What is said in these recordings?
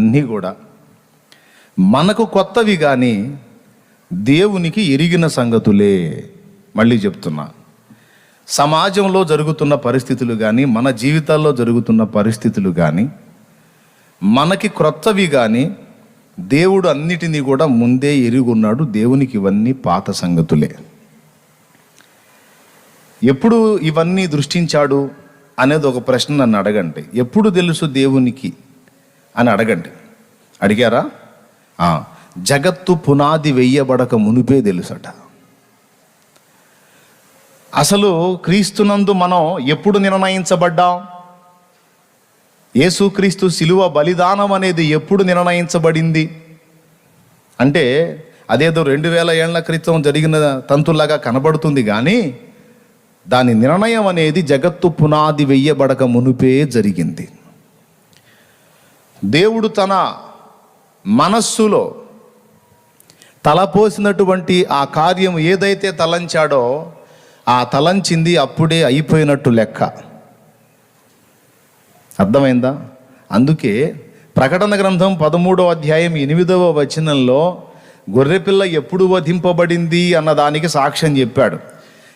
అన్నీ కూడా. మనకు కొత్తవి కానీ దేవునికి ఎరిగిన సంగతులే మళ్ళీ చెప్తున్నా. సమాజంలో జరుగుతున్న పరిస్థితులు కానీ మన జీవితాల్లో జరుగుతున్న పరిస్థితులు కానీ మనకి క్రొత్తవి కానీ దేవుడు అన్నిటినీ కూడా ముందే ఎరుగున్నాడు. దేవునికి ఇవన్నీ పాత సంగతులే. ఎప్పుడు ఇవన్నీ దృష్టించాడు అనేది ఒక ప్రశ్న నన్ను అడగండి. ఎప్పుడు తెలుసు దేవునికి? అని అడగండి. అడిగారా? జగత్తు పునాది వెయ్యబడక మునిపే తెలుసట. అసలు క్రీస్తునందు మనం ఎప్పుడు నిర్ణయించబడ్డాం? యేసుక్రీస్తు శిలువ బలిదానం అనేది ఎప్పుడు నిర్ణయించబడింది? అంటే అదేదో రెండు వేల ఏళ్ళ క్రితం జరిగిన తంతులాగా కనబడుతుంది కానీ దాని నిర్ణయం అనేది జగత్తు పునాది వెయ్యబడక మునుపే జరిగింది. దేవుడు తన మనస్సులో తలపోసినటువంటి ఆ కార్యం ఏదైతే తలంచాడో ఆ తలంచింది అప్పుడే అయిపోయినట్టు లెక్క. అర్థమైందా? అందుకే ప్రకటన గ్రంథం పదమూడవ అధ్యాయం ఎనిమిదవ వచనంలో గొర్రెపిల్ల ఎప్పుడు వధింపబడింది అన్న దానికి సాక్ష్యం చెప్పాడు.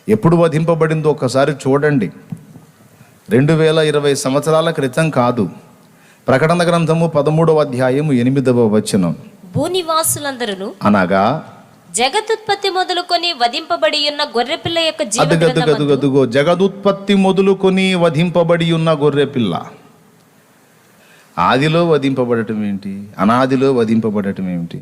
ఎప్పుడు వధింపబడిందో ఒకసారి చూడండి. రెండు వేల ఇరవై సంవత్సరాల క్రితం కాదు. ప్రకటన గ్రంథము పదమూడవ అధ్యాయం ఎనిమిదవ వచనం. భూనివాసులందరూ అనగా జగతుత్పత్తి మొదలుకొని వధింపబడి ఉన్న గొర్రెపిల్ల యొక్క జీవ అదుగదు గదు గ్రంథమందు గదుగో జగదుత్పత్తి మొదలుకొని వధింపబడి ఉన్న గొర్రె పిల్ల. ఆదిలో వధింపబడటం ఏంటి? అనాదిలో వధింపబడటం ఏమిటి